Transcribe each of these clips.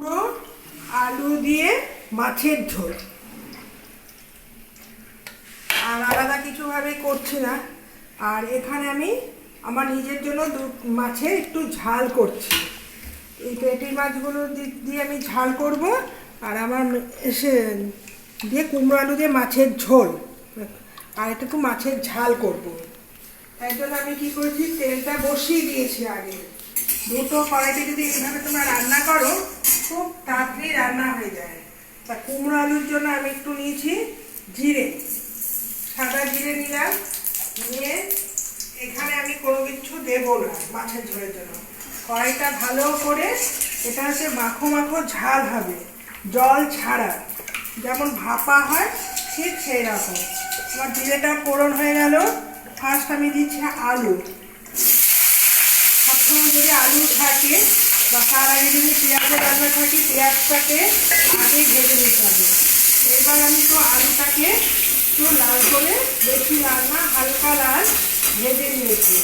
পুরো আলু দিয়ে মাছের ঝোল। আর আলাদা কিছুভাবে করছি না। আর এখানে আমি আমার নিজের জন্য দু- মাছের একটু ঝাল করছি। এই পেটি মাছগুলো দিয়ে আমি ঝাল করব। আর আমার এসে দিয়ে কুমড়ো, আলু দিয়ে মাছের ঝোল। আর একটু মাছের ঝাল করব। তাই জন্য আমি কি করেছি, তেলটা বসিয়ে দিয়েছি আগে। দুটো কড়াইতে যদি এইভাবে তোমরা রান্না করো খুব তাড়াতাড়ি রান্না হয়ে যায়। তা কুমড়ো আলুর জন্য আমি একটু নিয়েছি জিরে। সাদা জিরে নিলাম, নিয়ে এখানে আমি কোনো কিছু দেবো না মাছের ঝোলের জন্য। কড়াইটা ভালো করে এটা হচ্ছে মাখো মাখো ঝাল হবে, জল ছাড়া। যেমন ভাপা হয়, ঠিক সেই রকম। আমার জিরেটা ফোড়ন হয়ে গেল। ফার্স্ট আমি দিচ্ছি আলু। সবসময় যদি আলু থাকে বা তার আগে যদি পেঁয়াজের রান্না থাকে, পেঁয়াজটাকে আগে ভেজে নিতে হবে। এবার আমি তো আলুটাকে একটু লাল করে বেশি লাল না, হালকা লাল ভেজে নিয়েছি।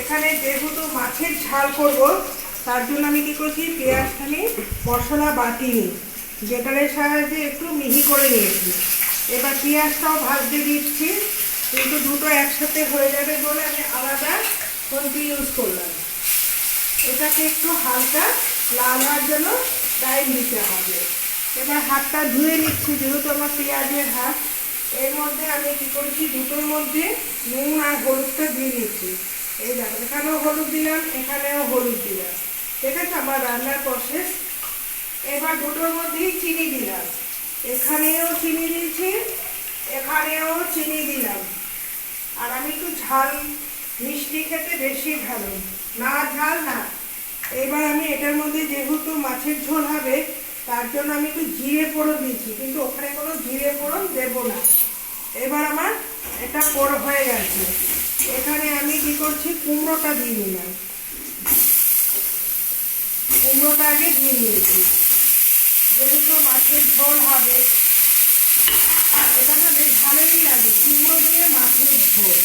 এখানে যেহেতু মাছের ঝাল করব, তার জন্য আমি কী করছি পেঁয়াজটা আমি মশলা বাটিনি যেটার সাহায্যে একটু মিহি করে নিয়েছি। এবার পেঁয়াজটাও ভাজতে দিচ্ছি, কিন্তু দুটো একসাথে হয়ে যাবে বলে আমি আলাদা কোনটি ইউজ করলাম। এটাকে একটু হালকা লাল হওয়ার জন্য টাইম দিতে হবে। এবার হাতটা ধুয়ে নিচ্ছি, যেহেতু আমার পেঁয়াজের হাত, এর মধ্যে আমি কী করছি, দুটোর মধ্যে নুন আর হলুদটা দিয়ে নিচ্ছি। এই দেখো, এখানেও হলুদ দিলাম, এখানেও হলুদ দিলাম। ঠিক আছে আমার রান্নার প্রসেস এবার দুটোর মধ্যেই চিনি দিলাম। এখানেও চিনি দিয়েছি, এখানেও চিনি দিলাম। আর আমি একটু ঝাল, মিষ্টি খেতে বেশি ভালো। না ঝাল না এবার আমি এটার মধ্যে যেহেতু মাছের ঝোল হবে, তার জন্য আমি একটু জিরে ফোড়ন দিয়েছি, কিন্তু ওখানে কোনো জিরে ফোড়ন দেবো না। এবার আমার এটা পোড় হয়ে গেছে। এখানে আমি কি করছি, কুমড়োটা দিয়ে নিলাম কুমড়োটা আগে দিয়ে নিয়েছি যেহেতু মাছের ঝোল হবে এটা না বেশ ভালোই লাগে, কুমড়ো দিয়ে মাছের ঝোল।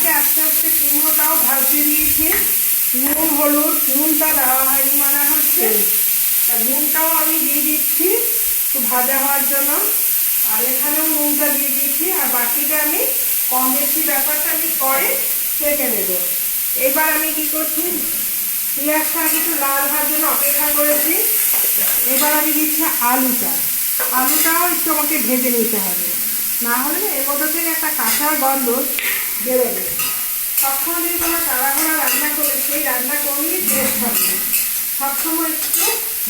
এটাকে আস্তে আস্তে কুমড়োটাও ভাজতে দিয়েছি। নুন, হলুদ, নুনটা দেওয়া হয়নি মানা হচ্ছে। নুনটাও আমি দিয়ে দিচ্ছি একটু ভাজা হওয়ার জন্য। আর এখানেও নুনটা দিয়ে দিয়েছি। আর বাকিটা আমি কম বেশি ব্যাপারটা আমি পরে সেঁকে নেব। এবার আমি কি করছি? পেঁয়াজটা কিছু লাল হওয়ার জন্য অপেক্ষা করেছি। এবার আমি দিচ্ছি আলুটা। আলুটাও একটু আমাকে ভেজে নিতে হবে। না হলে এর মধ্যে থেকে একটা কাঁচা গন্ধ বেরোবে তখন যদি তোমার তাড়াহুড়া রান্না করলে সেই রান্না করলেই টেস্ট হবে। সবসময় একটু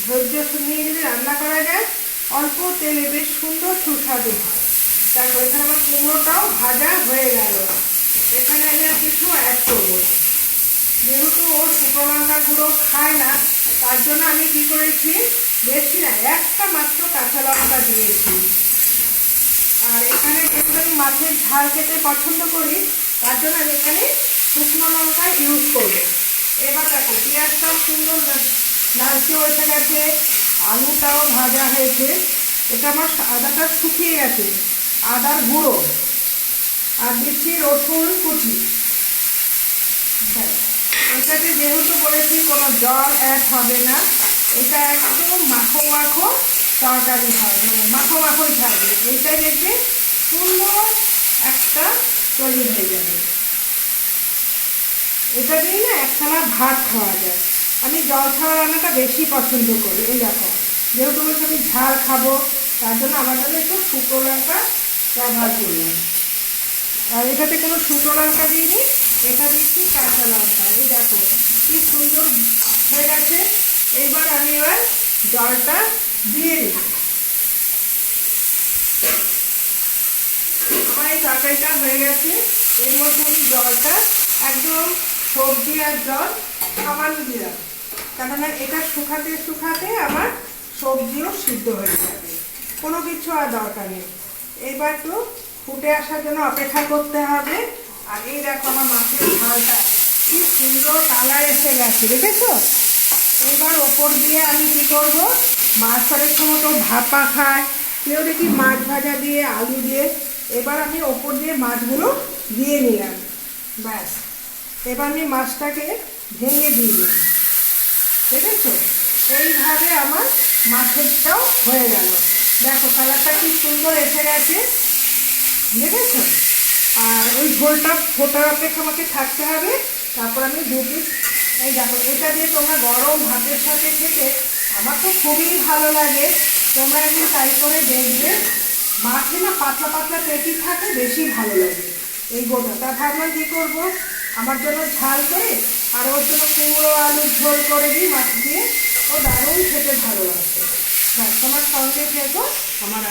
ধৈর্য নিয়ে যদি রান্না করা যায়, অল্প তেলে বেশ সুন্দর সুস্বাদু হয়। দেখো, এখানে আমার কুমড়োটাও ভাজা হয়ে গেল। এখানে আমি আর কিছু অ্যাড করব না। যেহেতু ও শুকনো লঙ্কা গুঁড়ো খায় না, তার জন্য আমি কি করেছি, বেশি না, একটা মাত্র কাঁচা লঙ্কা দিয়েছি। আর এখানে যেহেতু আমি মাছের ঝাল খেতে পছন্দ করি, তার জন্য আমি এখানে শুকনো লঙ্কা ইউজ করব। এবার দেখো, পেঁয়াজটাও সুন্দর লালচে হয়ে গেছে, আলুটাও ভাজা হয়েছে। এটা আমার আদাটা শুকিয়ে গেছে। আদার গুঁড়ো আর দিচ্ছি রসুন কুচি। এটাতে যেহেতু বলেছি, কোনো জল অ্যাড হবে না। এটা একদম মাখো মাখো তরকারি হবে মানে মাখো মাখোই থাকবে। এইটা দেখবে সুন্দর একটা তৈরি হয়ে যাবে। এটা দিয়ে না এক থালা ভাত খাওয়া যায়। আমি জল ছাড়া রান্নাটা বেশি পছন্দ করি, এই দেখো। যেহেতু বলছি আমি ঝাল খাব, তার জন্য আমার জন্য একটু শুকনো লঙ্কা ব্যবহার করলাম। আর এটাতে কোনো শুকনো লঙ্কা দিইনি, এটা দিচ্ছি কাঁচা লঙ্কা। এই দেখো, কি সুন্দর হয়ে গেছে। এইবার আমি এবার জলটা তরকারিটা হয়ে গেছে। এর মধ্যে আমি জলটা, একদম সবজি আর জল সামান্য দিলাম কেননা এটা শুকাতে শুকাতে আমার সবজিও সিদ্ধ হয়ে যাবে। কোনো কিছু আর দরকার নেই। এবার তো ফুটে আসার জন্য অপেক্ষা করতে হবে। আর এই দেখো আমার মাছের ঝালটা, কি সুন্দর কালার এসে গেছে, দেখেছ? এবার ওপর দিয়ে আমি কি করব? মাছ অনেক সময় তো ভাপা খায়। কেউ দেখি মাছ ভাজা দিয়ে, আলু দিয়ে। এবার আমি ওপর দিয়ে মাছগুলো দিয়ে নিলাম। ব্যাস। এবার আমি মাছটাকে ভেঙে দিয়ে দিন দেখেছ এইভাবে আমার মাছেরটাও হয়ে গেল। দেখো কালারটা কি সুন্দর এসে গেছে। দেখেছ আর ওই ঝোলটা ফোটার অপেক্ষা আমাকে থাকতে হবে। তারপর আমি দু পিস এই দেখো, এটা দিয়ে তোমরা গরম ভাতের সাথে খেতে আমার তো খুবই ভালো লাগে। তোমরা একদিন ট্রাই করে দেখবে। মাঠে না পাতলা পাতলা পেটি থাকে, বেশি ভালো লাগে। এই গোটা তা ভাবলাম কী করব? আমার জন্য ঝাল করে, আর ওর জন্য কুমড়ো আলুর ঝোল করে দিই মাছ দিয়ে। ও দারুণ খেতে ভালোবাসে। ব্যাস তোমার সঙ্গে থেকো, আমার